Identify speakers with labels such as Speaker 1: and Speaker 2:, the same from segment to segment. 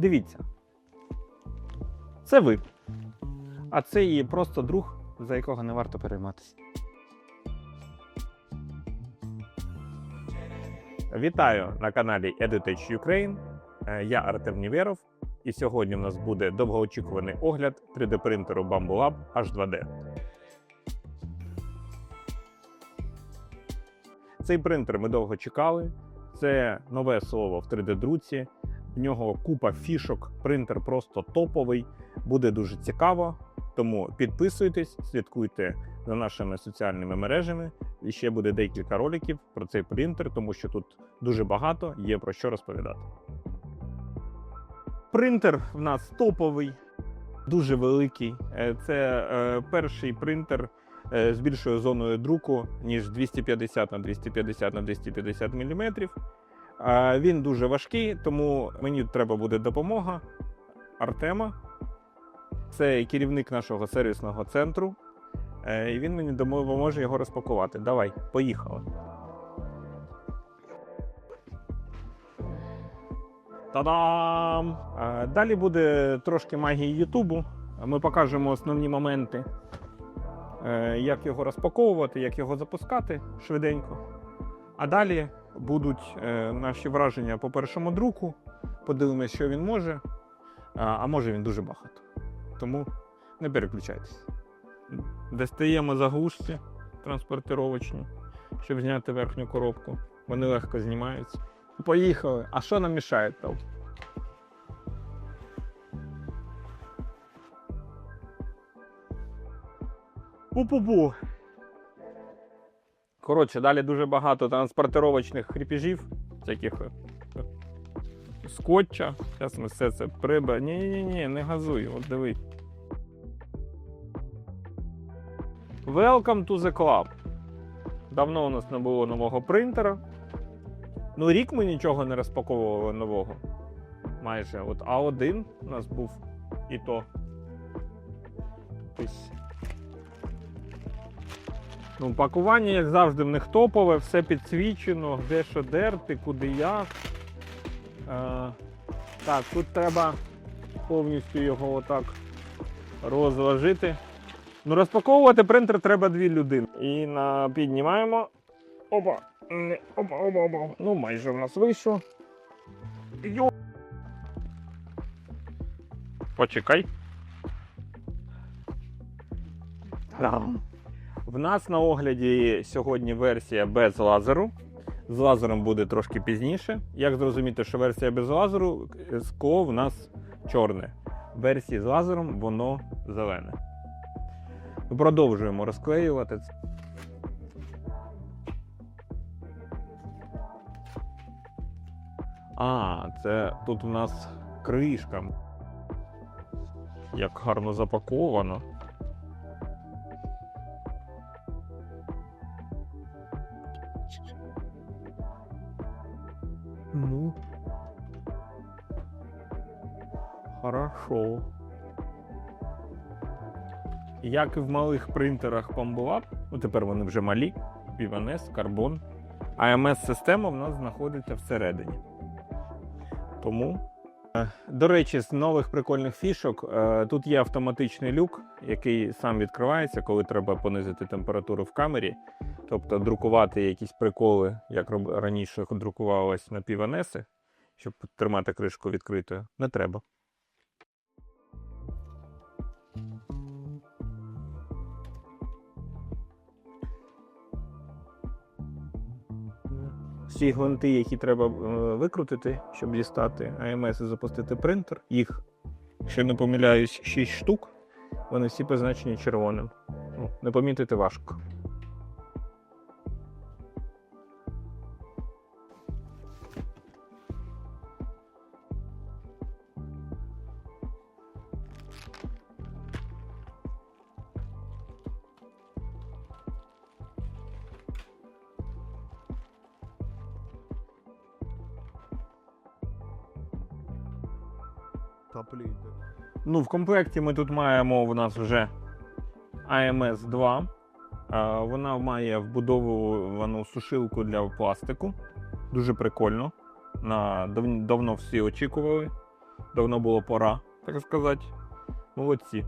Speaker 1: Дивіться. Це ви. А це її просто друг, за якого не варто перейматися. Вітаю на каналі EduTech Ukraine. Е, Я Артем Нівєров, і сьогодні в нас буде довгоочікуваний огляд 3D принтеру Bamboo Lab H2D. Цей принтер ми довго чекали. Це нове слово в 3D-друці. В нього купа фішок. Принтер просто топовий. Буде дуже цікаво. Тому підписуйтесь, слідкуйте за нашими соціальними мережами. І ще буде декілька роликів про цей принтер, тому що тут дуже багато є про що розповідати. Принтер в нас топовий, дуже великий. Е, Це е, перший принтер е, з більшою зоною друку, ніж 250 на 250 на 250 мм. Він дуже важкий, тому мені треба буде допомога Артема. Це керівник нашого сервісного центру. Е, І він мені допоможе його розпакувати. Давай, поїхали. Та-дам! Далі буде трошки магії Ютубу. Ми покажемо основні моменти, е, як його розпаковувати, як його запускати швиденько. А далі будуть е, наші враження по першому друку. Подивимось, що він може. А, може він дуже багато. Тому не переключайтесь. Достаємо заглушці транспортировочні, щоб зняти верхню коробку. Вони легко знімаються. Поїхали. А що нам мішає там? Пу-пу-пу. Коротше, далі дуже багато транспортировочних кріпіжів, всяких е, скотча. Зараз ми все це прибе. Ні-ні-ні, не газуй, от диви. Welcome to the club. Давно у нас не було нового принтера. Ну, рік ми нічого не розпаковували нового. Майже. От А1 у нас був і то. Ось. Ну, пакування, як завжди, в них топове, все підсвічено, де що дерти, куди як. Е, так, тут треба повністю його отак розложити. Ну, розпаковувати принтер треба дві людини. І на... піднімаємо. Опа. Опа, опа, опа. Ну, майже в нас вийшло. Йо. Почекай. Там. В нас на огляді сьогодні версія без лазеру. З лазером буде трошки пізніше. Як зрозуміти, що версія без лазеру, скло в нас чорне. Версії з лазером воно зелене. Продовжуємо розклеювати це. А, це тут у нас кришка. Як гарно запаковано. Хорошо. Як і в малих принтерах Pambolab, ну тепер вони вже малі, Pivanes, Carbon. AMS-система в нас знаходиться всередині. Тому, е, до речі, з нових прикольних фішок е, тут є автоматичний люк, який сам відкривається, коли треба понизити температуру в камері. Тобто друкувати якісь приколи, як раніше друкувалось на піванеси, щоб тримати кришку відкритою, не треба. Всі гвинти, які треба е, викрутити, щоб дістати АМС і запустити принтер, їх, якщо не помиляюсь, 6 штук. Вони всі позначені червоним. Ну, не помітити важко. Ну, в комплекті ми тут маємо у нас вже AMS 2. Е, Вона має вбудовувану сушилку для пластику. Дуже прикольно. На, дав- давно всі очікували. Давно було пора, так сказати. Молодці.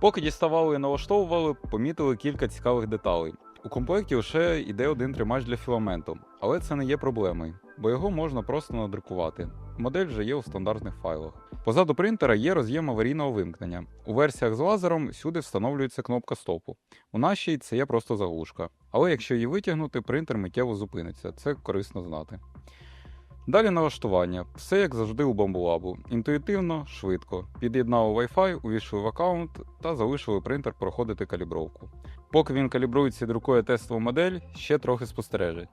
Speaker 2: Поки діставали і налаштовували, помітили кілька цікавих деталей. У комплекті вже йде один тримач для філаменту, але це не є проблемою, бо його можна просто надрукувати. Модель вже є у стандартних файлах. Позаду принтера є роз'єм аварійного вимкнення. У версіях з лазером сюди встановлюється кнопка стопу. У нашій це є просто заглушка. Але якщо її витягнути, принтер миттєво зупиниться. Це корисно знати. Далі налаштування. Все як завжди у Bambulab. Інтуїтивно, швидко. Під'єднали Wi-Fi, увійшли в аккаунт та залишили принтер проходити калібровку. Поки він калібрується і друкує тестову модель, ще трохи спостережить.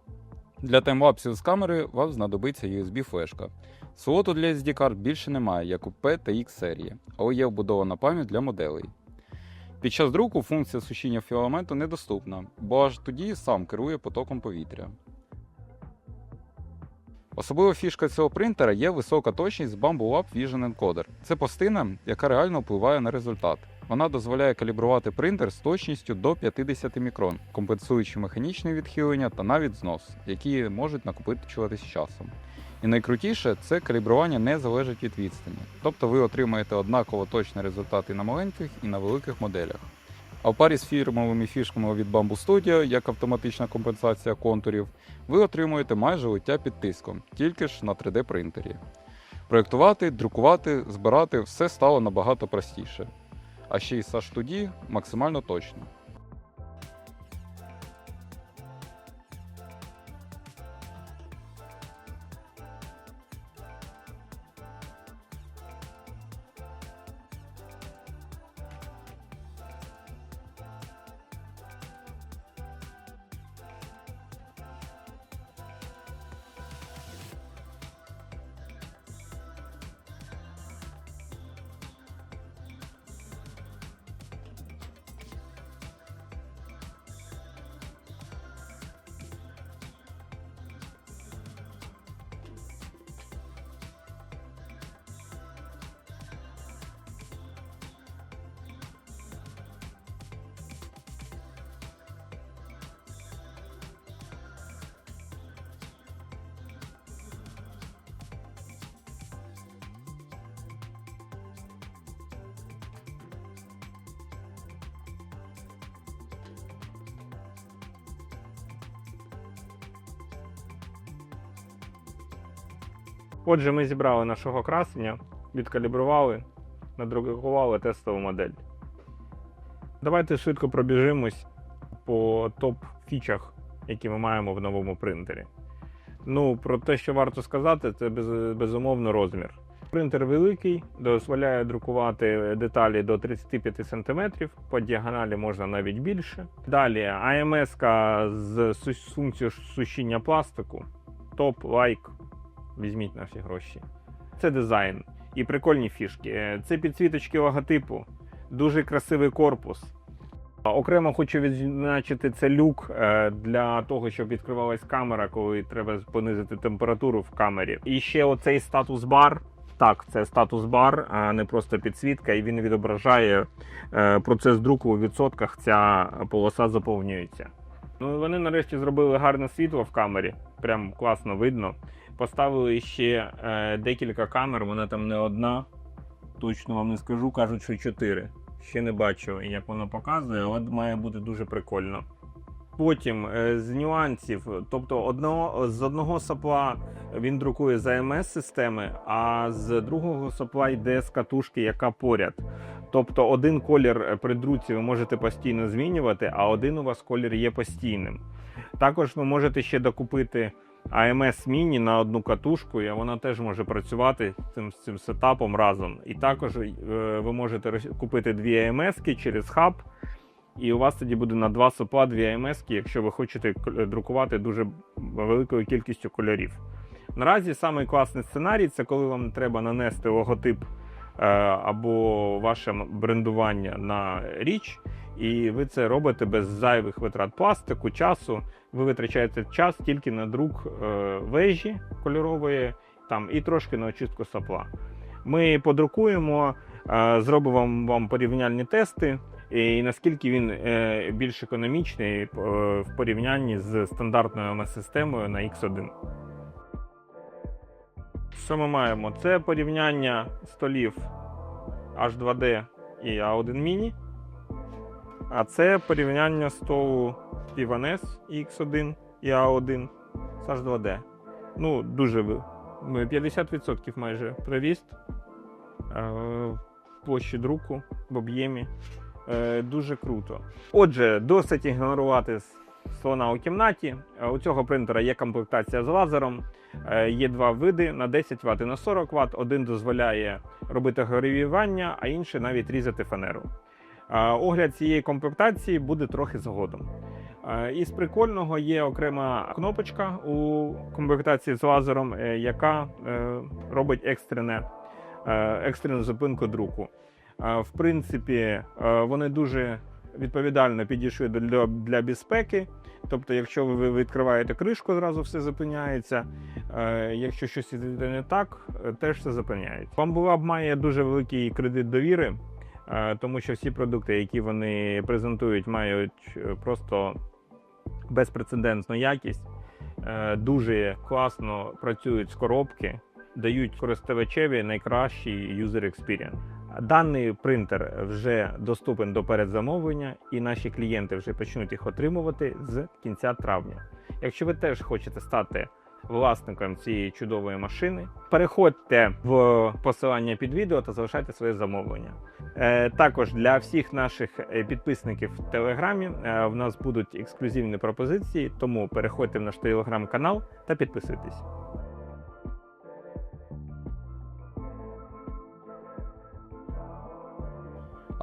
Speaker 2: Для таймлапсів з камери вам знадобиться USB-флешка. Слоту для SD карт більше немає, як у P та X серії, але є вбудована пам'ять для моделей. Під час друку функція сушіння філаменту недоступна, бо аж тоді сам керує потоком повітря. Особлива фішка цього принтера є висока точність з Bamboo Lab Vision Encoder. Це пластина, яка реально впливає на результат. Вона дозволяє калібрувати принтер з точністю до 50 мікрон, компенсуючи механічне відхилення та навіть знос, які можуть накопичуватись часом. І найкрутіше, це калібрування не залежить від відстані, тобто ви отримаєте однаково точний результат і на маленьких, і на великих моделях. А в парі з фірмовими фішками від Bamboo Studio, як автоматична компенсація контурів, ви отримуєте майже лиття під тиском, тільки ж на 3D принтері. Проєктувати, друкувати, збирати все стало набагато простіше. А ще й Sage 2D максимально точно.
Speaker 1: Отже, ми зібрали нашого красення, відкалібрували, надрукували тестову модель. Давайте швидко пробіжимось по топ-фічах, які ми маємо в новому принтері. Ну, про те, що варто сказати, це без, безумовно розмір. Принтер великий, дозволяє друкувати деталі до 35 см, по діагоналі можна навіть більше. Далі АМС з функцією сушіння пластику. Топ, лайк, візьміть наші гроші. Це дизайн і прикольні фішки. Е, Це підсвіточки логотипу, дуже красивий корпус. Окремо хочу відзначити це люк е, для того, щоб відкривалась камера, коли треба понизити температуру в камері. І ще оцей статус бар. Так, це статус бар, а не просто підсвітка, і він відображає е, процес друку у відсотках. Ця полоса заповнюється. Ну вони нарешті зробили гарне світло в камері. Прям класно видно. Поставили ще е, декілька камер, вона там не одна. Точно вам не скажу, кажуть, що чотири. Ще не бачу, як воно показує, але має бути дуже прикольно. Потім е, з нюансів, тобто одного, з одного сопла він друкує з АМС системи, а з другого сопла йде з катушки, яка поряд. Тобто один колір е, при друці ви можете постійно змінювати, а один у вас колір є постійним. Також ви можете ще докупити AMS Mini на одну катушку, і вона теж може працювати цим, з цим сетапом разом. І також е, ви можете купити дві AMS через хаб, і у вас тоді буде на два сопла дві AMS, якщо ви хочете друкувати дуже великою кількістю кольорів. Наразі самий класний сценарій це коли вам треба нанести логотип е, або ваше брендування на річ, і ви це робите без зайвих витрат пластику, часу. Ви витрачаєте час тільки на друк е, вежі кольорової там, і трошки на очистку сапла. Ми подрукуємо, е, зробимо вам порівняльні тести, і наскільки він е, більш економічний е, в порівнянні з стандартною МС-системою на X1. Що ми маємо? Це порівняння столів H2D і A1 Mini. А це порівняння столу Ivanes X1 і A1 з H2D. Ну, дуже 50% майже приріст е, в площі друку в об'ємі. Е, Дуже круто. Отже, досить ігнорувати слона у кімнаті. Е, У цього принтера є комплектація з лазером. Е, Є два види на 10 Вт і на 40 Вт. Один дозволяє робити горівання, а інший навіть різати фанеру. Е, Огляд цієї комплектації буде трохи згодом. Із прикольного є окрема кнопочка у комплектації з лазером, яка робить екстрене, екстрену зупинку друку. В принципі, вони дуже відповідально підійшли для безпеки. Тобто, якщо ви відкриваєте кришку, зразу все зупиняється. Е, Якщо щось іде не так, е, теж все зупиняється. Bamboo має дуже великий кредит довіри, е, тому що всі продукти, які вони презентують, мають просто безпрецедентну якість, дуже класно працюють з коробки, дають користувачеві найкращий user experience. Даний принтер вже доступен до передзамовлення, і наші клієнти вже почнуть їх отримувати з кінця травня. Якщо ви теж хочете стати власником цієї чудової машини, переходьте в посилання під відео та залишайте своє замовлення. Е, Також для всіх наших е, підписників в Телеграмі е, в нас будуть ексклюзивні пропозиції, тому переходьте в наш телеграм-канал та підписуйтесь.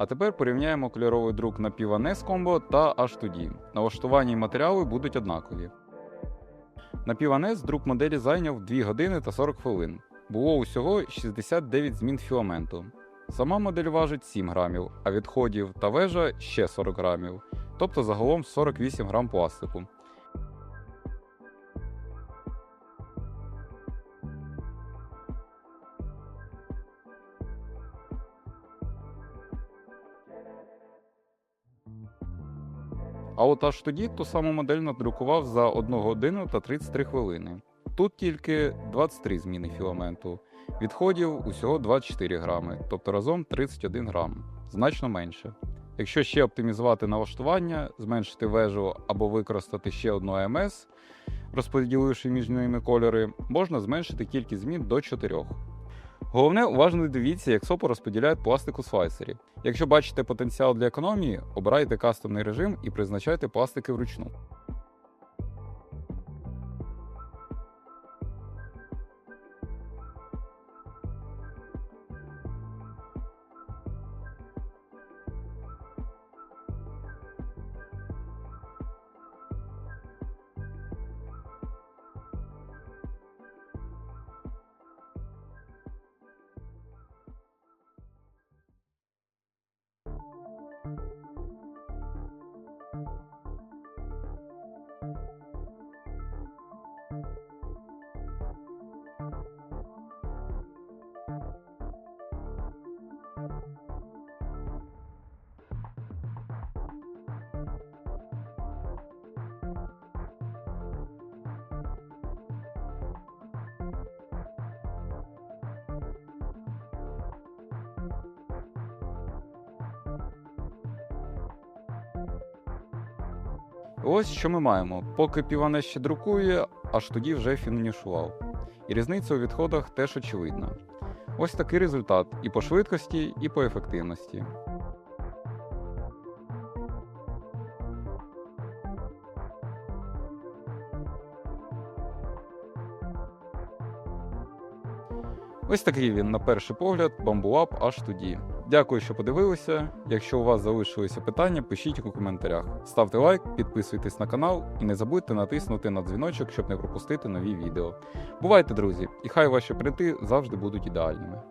Speaker 2: А тепер порівняємо кольоровий друк на Pivanes Combo та H2D. Налаштування і матеріали будуть однакові. На Pivanes друк моделі зайняв 2 години та 40 хвилин. Було усього 69 змін філаменту. Сама модель важить 7 грамів, а відходів та вежа ще 40 грамів, тобто загалом 48 грам пластику. А от аж тоді ту саму модель надрукував за 1 годину та 33 хвилини. Тут тільки 23 зміни філаменту. Відходів усього 24 грами, тобто разом 31 грам, значно менше. Якщо ще оптимізувати налаштування, зменшити вежу або використати ще одну АМС, розподіливши між ними кольори, можна зменшити кількість змін до 4. Головне, уважно дивіться, як сопо розподіляють пластик у слайсері. Якщо бачите потенціал для економії, обирайте кастомний режим і призначайте пластики вручну. Ось що ми маємо. Поки Піване ще друкує, аж тоді вже фінішував. І різниця у відходах теж очевидна. Ось такий результат і по швидкості, і по ефективності. Ось такий він на перший погляд Bamboo аж тоді. Дякую, що подивилися. Якщо у вас залишилися питання, пишіть у коментарях. Ставте лайк, підписуйтесь на канал і не забудьте натиснути на дзвіночок, щоб не пропустити нові відео. Бувайте, друзі, і хай ваші принти завжди будуть ідеальними.